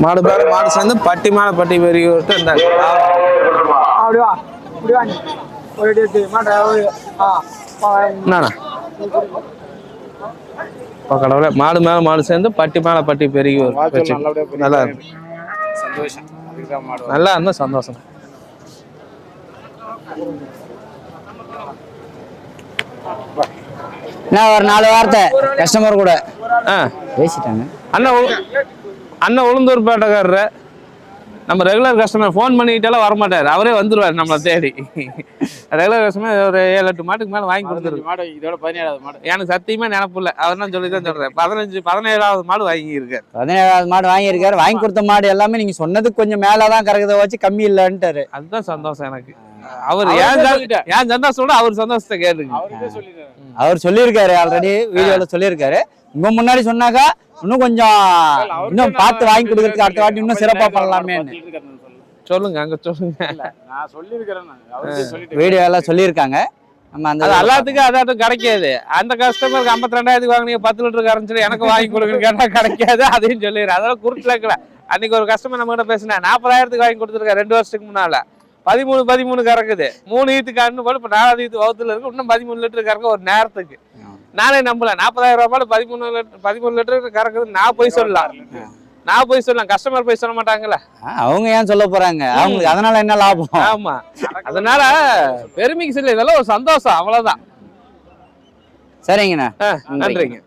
மாடு பேர் மாடு சேர்ந்து பட்டி மாலை பட்டி பெரிய விட்டு இந்த அப்படி வா இப்படி வா நீ? ஒரு டேட்டு மாட்டா ஒரு ஆ வா, என்னண்ணா? இப்போ கடவுளே மாடு மேலே மாடு சேர்ந்து பட்டி மேலே பட்டி பெருகி வச்சு. நல்லா இருக்கு. சந்தோஷம். அதுக்குதான் மாடு நல்லா இருந்தா சந்தோஷம். நான் ஒரு நாலு வார்த்தை. கஸ்டமர் கூட. ஆ. பேசிட்டாங்க. அண்ணன் உளு- அண்ணன் உளுந்தூர் பேட்டைக்காரரு. நம்ம ரெகுலர் கஸ்டமர் ஃபோன் பண்ணிக்கிட்டாலும் வரமாட்டார். அவரே வந்துருவார் நம்மளை தேடி. ரெகுலர் கஸ்டமர் ஒரு ஏழு எட்டு மாட்டுக்கு மேலே வாங்கி கொடுத்துருக்கு மாடு இதோட பதினேழாவது மாடு. எனக்கு சத்தியமா நினப்பு இல்லை. அவர் தான் சொல்லி தான் சொல்கிறேன் பதினஞ்சு பதினேழாவது மாடு வாங்கியிருக்கார். பதினேழாவது மாடு வாங்கியிருக்காரு. வாங்கி கொடுத்த மாடு எல்லாமே நீங்க சொன்னதுக்கு கொஞ்சம் மேலதான் கறக்குதை வச்சு கம்மி இல்லைன்ட்டாரு. அதுதான் சந்தோஷம் எனக்கு. அவர் ஏன் சந்தோ- சொல்லிட்டார். ஏன் சந்தோஷத்தோட அவர் சந்தோஷத்தை சொல்லிடுறேன் அவர் சொல்லியிருக்காரு ஆல்ரெடி வீடியோல சொல்லியிருக்காரு. உங்க முன்னாடி சொன்னாக்கா இன்னும் கொஞ்சம் இன்னும் பார்த்து வாங்கி கொடுக்கறதுக்கு அடுத்த வாட்டி இன்னும் சிறப்பா பண்ணலாமேன்னு. சொல்லுங்க அங்க சொல்லுங்க. நான் சொல்லியிருக்கிறேன். வீடியோ எல்லாம் சொல்லியிருக்காங்க. நம்ம அந்த அது எல்லாத்துக்கும் அதாட்டும் கிடைக்காது. அந்த கஸ்டமருக்கு ஐம்பத்தி ரெண்டாயிரத்துக்கு வாங்கினீங்க பத்து லிட்டர் கரைஞ்சிட்டு எனக்கு வாங்கி கொடுக்குன்னு கேட்டா கிடைக்காது. அதையும் சொல்லிடுறேன். அதெல்லாம் குறுக்கில் இருக்கல. அன்னைக்கு ஒரு கஸ்டமர் நம்ம கிட்ட பேசினேன் நாற்பதாயிரத்துக்கு வாங்கி கொடுத்துருக்கேன் ரெண்டு வருஷத்துக்கு முன்னால. பதிமூணு பதிமூணு கறக்குது மூணு ஈத்து கறந்து போல இப்போ நாலாவது ஈத்து வகுத்துல இருக்கு இன்னும் பதிமூணு லிட்டர் கறக்க ஒரு நேரத்துக்கு. நானே நம்பல. நாற்பதாயிரம் ரூபாய் பதிமூணு லிட்டர் பதிமூணு லிட்டர் கறக்குது. நான் போய் சொல்லலாம் நான் போய் சொல்லலாம் கஸ்டமர் போய் சொல்ல மாட்டாங்கல்ல. அவங்க ஏன் சொல்ல போறாங்க? அவங்களுக்கு அதனால என்ன லாபம்? ஆமா. அதனால பெருமைக்கு சொல்லி இதெல்லாம் ஒரு சந்தோஷம். அவ்வளவுதான். சரிங்கண்ணா. நன்றிங்க.